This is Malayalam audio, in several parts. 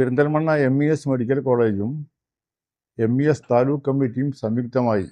Perinthalmanna M E S medical കോളേജും എം ഇ എസ് താലൂക്ക് കമ്മിറ്റിയും സംയുക്തമായി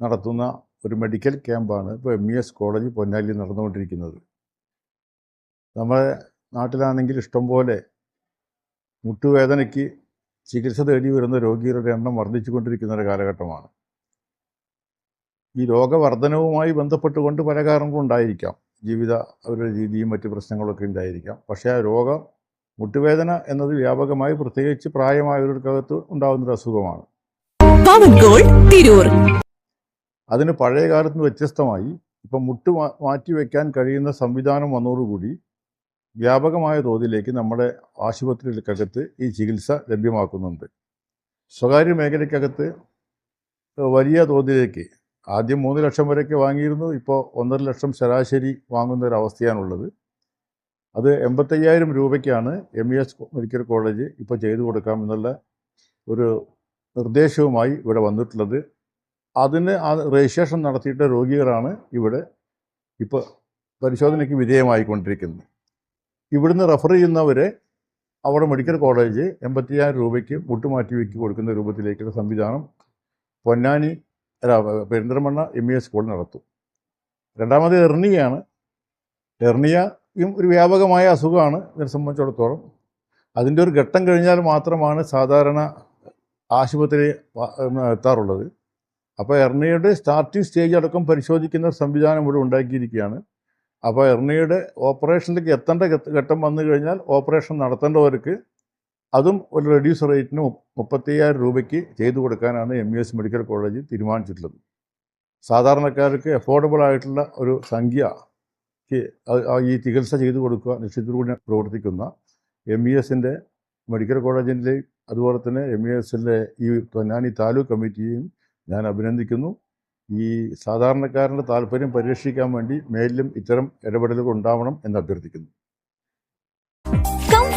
നടത്തുന്ന ഒരു മെഡിക്കൽ ക്യാമ്പാണ് ഇപ്പോൾ എം ഇ എസ് കോളേജ് പൊന്നാലിയിൽ നടന്നുകൊണ്ടിരിക്കുന്നത്. നമ്മുടെ നാട്ടിലാണെങ്കിൽ ഇഷ്ടംപോലെ മുട്ടുവേദനയ്ക്ക് ചികിത്സ തേടി വരുന്ന രോഗികളുടെ എണ്ണം വർദ്ധിച്ചുകൊണ്ടിരിക്കുന്ന ഒരു കാലഘട്ടമാണ്. ഈ രോഗവർദ്ധനവുമായി ബന്ധപ്പെട്ടുകൊണ്ട് പല കാരണങ്ങളുണ്ടായിരിക്കാം ജീവിത അവരുടെ രീതിയും മറ്റ് പ്രശ്നങ്ങളൊക്കെ ഉണ്ടായിരിക്കാം. പക്ഷേ ആ രോഗം മുട്ടുവേദന എന്നത് വ്യാപകമായി പ്രത്യേകിച്ച് പ്രായമായവർക്കകത്ത് ഉണ്ടാകുന്നൊരു അസുഖമാണ്. പവൻ ഗോൾഡ് തിരൂർ അതിന് പഴയ കാലത്ത് വ്യത്യസ്തമായി ഇപ്പം മുട്ട് മാറ്റിവെക്കാൻ കഴിയുന്ന സംവിധാനം വന്നതോടുകൂടി വ്യാപകമായ തോതിലേക്ക് നമ്മുടെ ആശുപത്രികൾക്കകത്ത് ഈ ചികിത്സ ലഭ്യമാക്കുന്നുണ്ട്. സ്വകാര്യ മേഖലയ്ക്കകത്ത് വലിയ തോതിലേക്ക് ആദ്യം മൂന്ന് ലക്ഷം വരെയൊക്കെ വാങ്ങിയിരുന്നു ഇപ്പോൾ ഒന്നര ലക്ഷം ശരാശരി വാങ്ങുന്ന ഒരു അവസ്ഥയാണുള്ളത് അത് എൺപത്തയ്യായിരം രൂപയ്ക്കാണ് M E S medical college ഇപ്പോൾ ചെയ്തു കൊടുക്കാം എന്നുള്ള ഒരു നിർദ്ദേശവുമായി ഇവിടെ വന്നിട്ടുള്ളത്. അതിന് ആ രജിസ്ട്രേഷൻ നടത്തിയിട്ട രോഗികളാണ് ഇവിടെ ഇപ്പോൾ പരിശോധനയ്ക്ക് വിധേയമായിക്കൊണ്ടിരിക്കുന്നത്. ഇവിടുന്ന് റെഫർ ചെയ്യുന്നവരെ അവിടെ മെഡിക്കൽ കോളേജ് എൺപത്തിയായിരം രൂപയ്ക്ക് മുട്ടുമാറ്റി വെക്കി കൊടുക്കുന്ന രൂപത്തിലേക്കുള്ള സംവിധാനം പൊന്നാനി അല്ല Perinthalmanna M E S school നടത്തും. രണ്ടാമത് എർണിയാണ് എർണിയയും ഒരു വ്യാപകമായ അസുഖമാണ് ഇതിനെ സംബന്ധിച്ചിടത്തോളം. അതിന്റെ ഒരു ഘട്ടം കഴിഞ്ഞാൽ മാത്രമാണ് സാധാരണ ആശുപത്രി എത്താറുള്ളത്. അപ്പോൾ എർണയുടെ സ്റ്റാർട്ടിംഗ് സ്റ്റേജ് അടക്കം പരിശോധിക്കുന്ന സംവിധാനം ഇവിടെ ഉണ്ടാക്കിയിരിക്കുകയാണ്. അപ്പോൾ എർണയുടെ ഓപ്പറേഷനിലേക്ക് എത്തേണ്ട ഘട്ടം വന്നു കഴിഞ്ഞാൽ ഓപ്പറേഷൻ നടത്തേണ്ടവർക്ക് അതും ഒരു റെഡ്യൂസ് റേറ്റിന് മുപ്പ- മുപ്പത്തയ്യായിരം രൂപയ്ക്ക് ചെയ്തു കൊടുക്കാനാണ് M E S medical college തീരുമാനിച്ചിട്ടുള്ളത്. സാധാരണക്കാർക്ക് അഫോർഡബിൾ ആയിട്ടുള്ള ഒരു ആ ഈ ചികിത്സ ചെയ്തു കൊടുക്കുക ലക്ഷ്യത്തോടുകൂടി പ്രവർത്തിക്കുന്ന എം ഇ എസിന്റെ മെഡിക്കൽ കോളേജിന്റെയും അതുപോലെ തന്നെ എം ഇ എസിന്റെ ഈ പൊന്നാനി താലൂക്ക് കമ്മിറ്റിയെയും ഞാൻ അഭിനന്ദിക്കുന്നു. ഈ സാധാരണക്കാരന്റെ താല്പര്യം പരിരക്ഷിക്കാൻ വേണ്ടി മേലിലും ഇത്തരം ഇടപെടലുകൾ ഉണ്ടാവണം എന്ന് അഭ്യർത്ഥിക്കുന്നു.